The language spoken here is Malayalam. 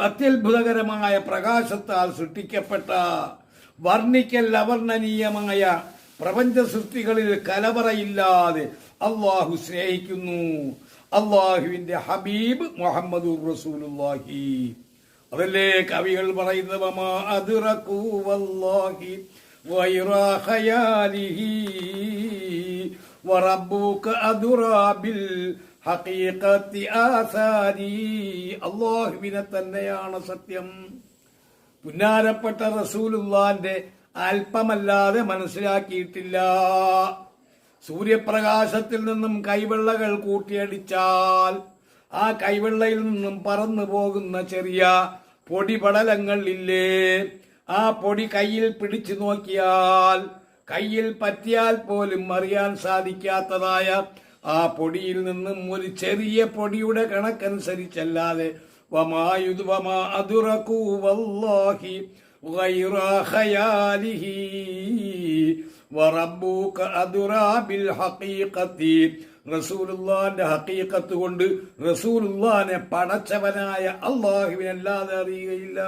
അത്യത്ഭുതകരമായ പ്രകാശത്താൽ സൃഷ്ടിക്കപ്പെട്ട വർണിക്കൽ അവർണനീയമായ പ്രപഞ്ച സൃഷ്ടികളിൽ കലവറയില്ലാതെ അള്ളാഹു സ്നേഹിക്കുന്നു. അള്ളാഹുവിന്റെ ഹബീബ് മുഹമ്മദ് റസൂലുള്ളാഹി. അതല്ലേ കവികൾ പറയുന്നത്? അള്ളാഹുവിനെ തന്നെയാണ് സത്യം. പുന്നാരപ്പെട്ട റസൂലുല്ലാന്റെ അല്പമല്ലാതെ മനസ്സിലാക്കിയിട്ടില്ല. സൂര്യപ്രകാശത്തിൽ നിന്നും കൈവെള്ളകൾ കൂട്ടിയടിച്ചാൽ ആ കൈവെള്ളയിൽ നിന്നും പറന്നു പോകുന്ന ചെറിയ പൊടിപടലങ്ങൾ ഇല്ലേ ആ പൊടി കയ്യിൽ പിടിച്ചു നോക്കിയാൽ കയ്യിൽ പറ്റിയാൽ പോലും അറിയാൻ സാധിക്കാത്തതായ ആ പൊടിയിൽ നിന്നും ഒരു ചെറിയ പൊടിയുടെ കണക്കനുസരിച്ചല്ലാതെ റസൂലുള്ളാന്റെ ഹക്കീക്കത്ത് കൊണ്ട് റസൂലുള്ളാനെ പടച്ചവനായ അള്ളാഹുവിനല്ലാതെ അറിയുകയില്ല.